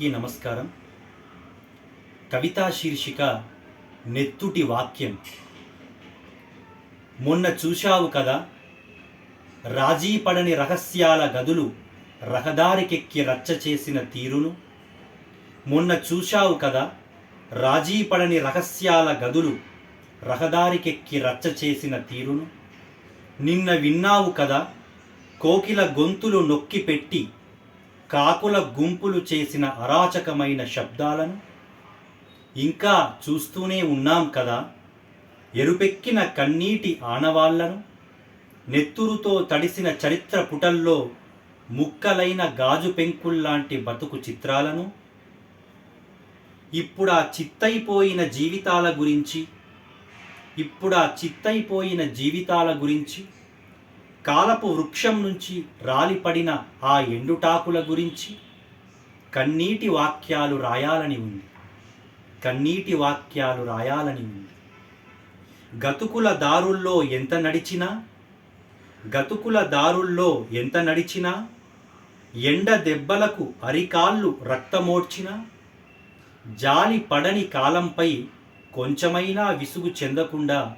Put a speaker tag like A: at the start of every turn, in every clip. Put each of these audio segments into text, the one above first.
A: అందరికీ నమస్కారం. కవితా శీర్షిక నెత్తుటి వాక్యం. మొన్న చూశావు కదా రాజీ పడని రహస్యాల గదులు రహదారికెక్కి రచ్చ చేసిన తీరును. మొన్న చూశావు కదా రాజీ పడని రహస్యాల గదులు రహదారికెక్కి రచ్చ చేసిన తీరును. నిన్న విన్నావు కదా కోకిల గొంతులు నొక్కి పెట్టి కాకుల గుంపులు చేసిన అరాచకమైన శబ్దాలను ఇంకా చూస్తూనే ఉన్నాం కదా. ఎరుపెక్కిన కన్నీటి ఆనవాళ్ళను నెత్తురుతో తడిసిన చరిత్ర పుటల్లో ముక్కలైన గాజు పెంకుల్లాంటి బతుకు చిత్రాలను ఇప్పుడా చిత్తైపోయిన జీవితాల గురించి ఇప్పుడా చిత్తైపోయిన జీవితాల గురించి కాలపు వృక్షం నుంచి రాలిపడిన ఆ ఎండుటాకుల గురించి కన్నీటి వాక్యాలు రాయాలని ఉంది. కన్నీటి వాక్యాలు రాయాలని ఉంది. గతుకుల దారుల్లో ఎంత నడిచినా గతుకుల దారుల్లో ఎంత నడిచినా ఎండ దెబ్బలకు అరికాళ్ళు రక్తమోడ్చినా జాలి పడని కాలంపై కొంచెమైనా విసుగు చెందకుండా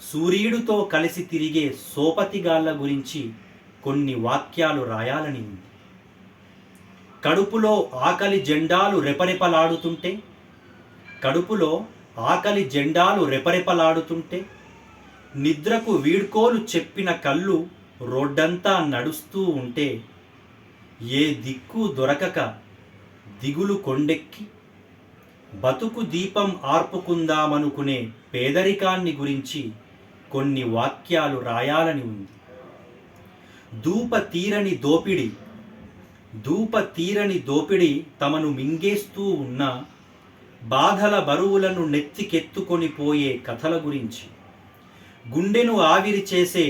A: సూర్యుడితో కలిసి తిరిగే సోపతిగాళ్ళ గురించి కొన్ని వాక్యాలు రాయాలని ఉంది. కడుపులో ఆకలి జెండాలు రెపరెపలాడుతుంటే కడుపులో ఆకలి జెండాలు రెపరెపలాడుతుంటే నిద్రకు వీడ్కోలు చెప్పిన కళ్ళు రోడ్డంతా నడుస్తూ ఉంటే ఏ దిక్కు దొరకక దిగులు కొండెక్కి బతుకు దీపం ఆర్పుకుందామనుకునే పేదరికాన్ని గురించి కొన్ని వాక్యాలు రాయాలని ఉంది. ధూప తీరని దోపిడి ధూప తీరని దోపిడి తమను మింగేస్తూ ఉన్న బాధల బరువులను నెత్తికెత్తుకొని పోయే కథల గురించి గుండెను ఆవిరి చేసే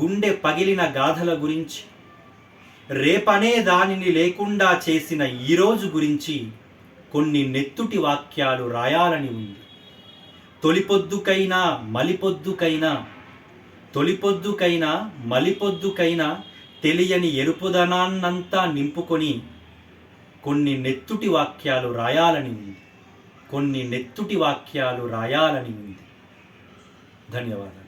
A: గుండె పగిలిన గాథల గురించి రేపనే దానిని లేకుండా చేసిన ఈరోజు గురించి కొన్ని నెత్తుటి వాక్యాలు రాయాలని ఉంది. తొలిపొద్దుకైనా మలిపొద్దుకైనా తొలిపొద్దుకైనా మలిపొద్దుకైనా తెలియని ఎరుపుదనాన్నంతా నింపుకొని కొన్ని నెత్తుటి వాక్యాలు రాయాలని ఉంది. కొన్ని నెత్తుటి వాక్యాలు రాయాలని ఉంది. ధన్యవాదాలు.